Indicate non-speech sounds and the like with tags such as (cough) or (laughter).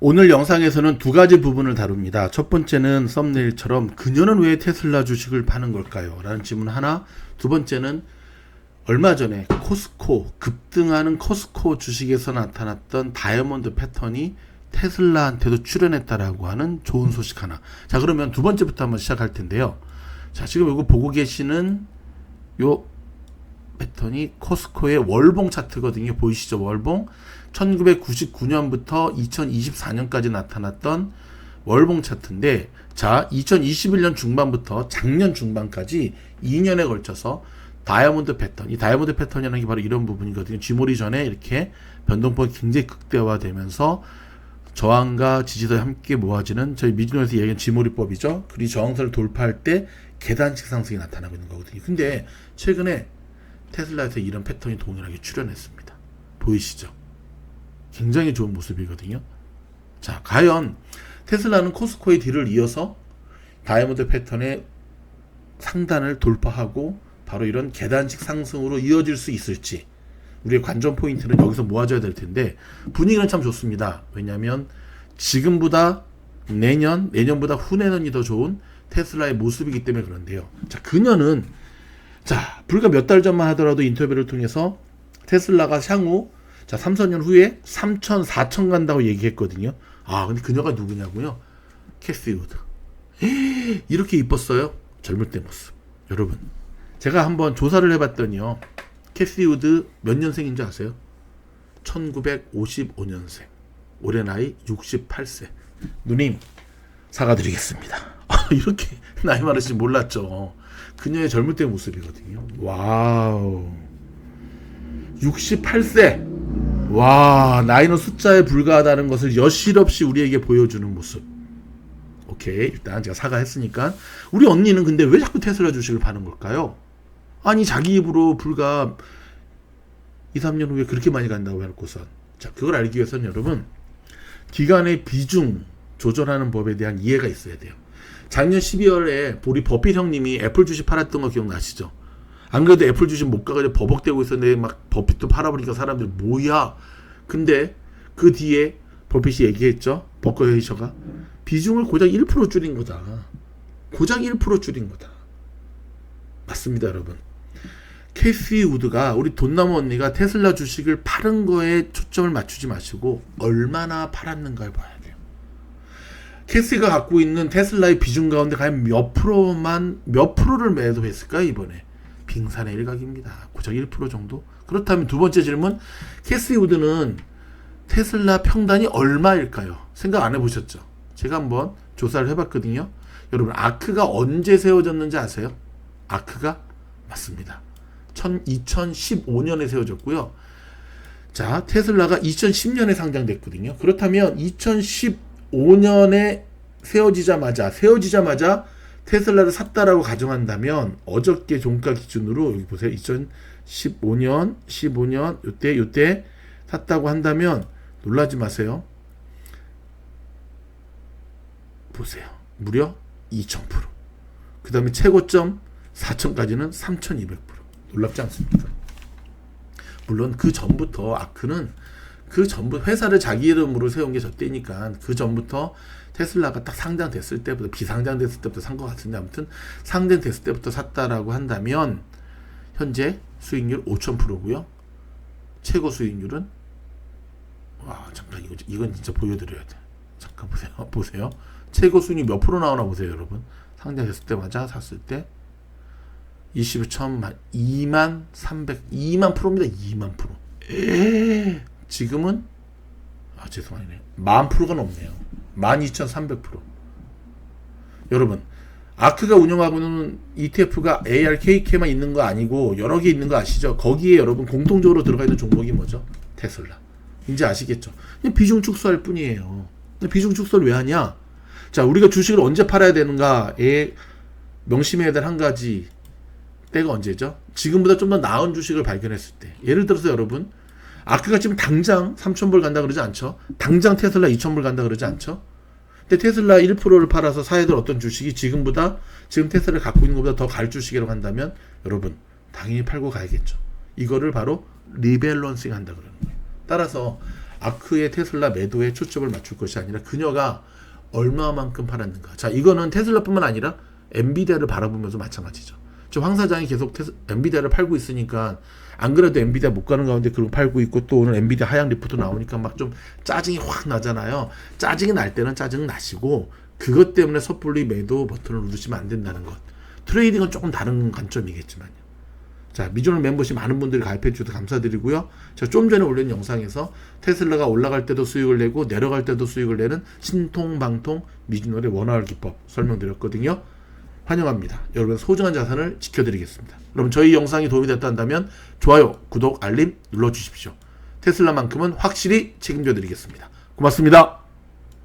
오늘 영상에서는 두 가지 부분을 다룹니다. 첫 번째는 썸네일처럼 그녀는 왜 테슬라 주식을 파는 걸까요? 라는 질문 하나. 두 번째는 얼마 전에 코스코 급등하는 코스코 주식에서 나타났던 다이아몬드 패턴이 테슬라한테도 출연했다라고 하는 좋은 소식 하나. 자, 그러면 두 번째부터 한번 시작할 텐데요. 자, 지금 이거 보고 계시는 요 패턴이 코스코의 월봉 차트거든요. 보이시죠? 월봉. 1999년부터 2024년까지 나타났던 월봉 차트인데 자, 2021년 중반부터 작년 중반까지 2년에 걸쳐서 다이아몬드 패턴, 이 다이아몬드 패턴이라는 게 바로 이런 부분이거든요. 쥐몰이 전에 이렇게 변동폭이 굉장히 극대화되면서 저항과 지지도 함께 모아지는 저희 미주노에서 얘기하는 쥐몰이법이죠. 그리고 저항선을 돌파할 때 계단식 상승이 나타나고 있는 거거든요. 근데 최근에 테슬라에서 이런 패턴이 동일하게 출현했습니다. 보이시죠? 굉장히 좋은 모습이거든요. 자, 과연 테슬라는 코스코의 뒤를 이어서 다이아몬드 패턴의 상단을 돌파하고 바로 이런 계단식 상승으로 이어질 수 있을지 우리의 관전 포인트는 여기서 모아져야 될 텐데 분위기는 참 좋습니다. 왜냐하면 지금보다 내년, 내년보다 후내년이 더 좋은 테슬라의 모습이기 때문에 그런데요. 자, 그녀는 자, 불과 몇 달 전만 하더라도 인터뷰를 통해서 테슬라가 향후 자, 3, 4년 후에 3천, 4천 간다고 얘기했거든요. 아, 근데 그녀가 누구냐고요? 캐시 우드. 이렇게 이뻤어요? 젊을 때 모습. 여러분, 제가 한번 조사를 해봤더니요. 캐시 우드 몇 년생인지 아세요? 1955년생. 올해 나이 68세. 누님, 사과드리겠습니다. (laughs) 이렇게 나이 많으신지 몰랐죠. 그녀의 젊을 때 모습이거든요. 와우. 68세. 와, 나이는 숫자에 불과하다는 것을 여실없이 우리에게 보여주는 모습. 오케이. 일단 제가 사과했으니까. 우리 언니는 근데 왜 자꾸 테슬라 주식을 파는 걸까요? 아니, 자기 입으로 불과 2, 3년 후에 그렇게 많이 간다고 해놓고선. 자, 그걸 알기 위해서는 여러분, 기간의 비중 조절하는 법에 대한 이해가 있어야 돼요. 작년 12월에 우리 버핏 형님이 애플 주식 팔았던 거 기억나시죠? 안 그래도 애플 주식 못 가가지고 버벅대고 있었는데 막 버핏도 팔아버리니까 사람들이 뭐야? 근데 그 뒤에 버핏이 얘기했죠. 버커 헤이셔가 비중을 고작 1% 줄인 거다. 고작 1% 줄인 거다. 맞습니다, 여러분. 캐시 우드가 우리 돈나무 언니가 테슬라 주식을 파는 거에 초점을 맞추지 마시고 얼마나 팔았는가를 봐야 돼요. 캐시가 갖고 있는 테슬라의 비중 가운데 과연 몇 프로만 몇 프로를 매도했을까 이번에 빙산의 일각입니다. 고작 1% 정도. 그렇다면 두 번째 질문, 캐시 우드는 테슬라 평단이 얼마일까요? 생각 안 해보셨죠? 제가 한번 조사를 해봤거든요. 여러분 아크가 언제 세워졌는지 아세요? 아크가 맞습니다. 2015년에 세워졌고요. 자, 테슬라가 2010년에 상장됐거든요. 그렇다면 2015년에 세워지자마자 세워지자마자 테슬라를 샀다라고 가정한다면 어저께 종가 기준으로 여기 보세요. 2015년, 15년 요때 요때 샀다고 한다면 놀라지 마세요. 보세요. 무려 2000%. 그 다음에 최고점 4000까지는 3200%. 놀랍지 않습니까? 물론 그 전부터 아크는 그 전부 회사를 자기 이름으로 세운 게 저 때니까 그 전부터 테슬라가 딱 상장됐을 때부터 비상장됐을 때부터 산 것 같은데 아무튼 상장됐을 때부터 샀다라고 한다면 현재 수익률 5,000%고요. 최고 수익률은 와 잠깐 이거 이건 진짜 보여드려야 돼. 잠깐 보세요. (laughs) 보세요. 최고 수익률 몇 프로 나오나 보세요, 여러분. 상장됐을 때마자 샀을 때 20천 2만 300 2만 프로입니다. 2만 프로. 에이, 지금은 아 죄송하네. 만 프로가 넘네요. 12,300%. 여러분, 아크가 운영하고 있는 ETF가 ARKK만 있는 거 아니고 여러 개 있는 거 아시죠? 거기에 여러분 공통적으로 들어가 있는 종목이 뭐죠? 테슬라. 이제 아시겠죠? 비중 축소할 뿐이에요. 비중 축소를 왜 하냐? 자, 우리가 주식을 언제 팔아야 되는가에 명심해야 될 한 가지 때가 언제죠? 지금보다 좀 더 나은 주식을 발견했을 때. 예를 들어서 여러분, 아크가 지금 당장 3,000불 간다 그러지 않죠? 당장 테슬라 2,000불 간다 그러지 않죠? 근데 테슬라 1%를 팔아서 사야 될 어떤 주식이 지금보다 지금 테슬라를 갖고 있는 것보다 더 갈 주식이라고 한다면 여러분 당연히 팔고 가야겠죠. 이거를 바로 리밸런싱 한다 그러는 거예요. 따라서 아크의 테슬라 매도에 초점을 맞출 것이 아니라 그녀가 얼마만큼 팔았는가. 자, 이거는 테슬라뿐만 아니라 엔비디아를 바라보면서 마찬가지죠. 저황 사장이 계속 테스, 엔비디아를 팔고 있으니까 안 그래도 엔비디아 못 가는 가운데 그걸 팔고 있고 또 오늘 엔비디아 하향 리포트 나오니까 막 좀 짜증이 확 나잖아요. 짜증이 날 때는 짜증 나시고 그것 때문에 섣불리 매도 버튼을 누르시면 안 된다는 것. 트레이딩은 조금 다른 관점이겠지만요. 자, 미존을 멤버십 많은 분들이 가입해 주셔서 감사드리고요. 제가 좀 전에 올린 영상에서 테슬라가 올라갈 때도 수익을 내고 내려갈 때도 수익을 내는 신통방통 미주널의 원활 기법 설명드렸거든요. 환영합니다. 여러분 소중한 자산을 지켜드리겠습니다. 여러분 저희 영상이 도움이 됐다 한다면 좋아요, 구독, 알림 눌러주십시오. 테슬라만큼은 확실히 책임져 드리겠습니다. 고맙습니다.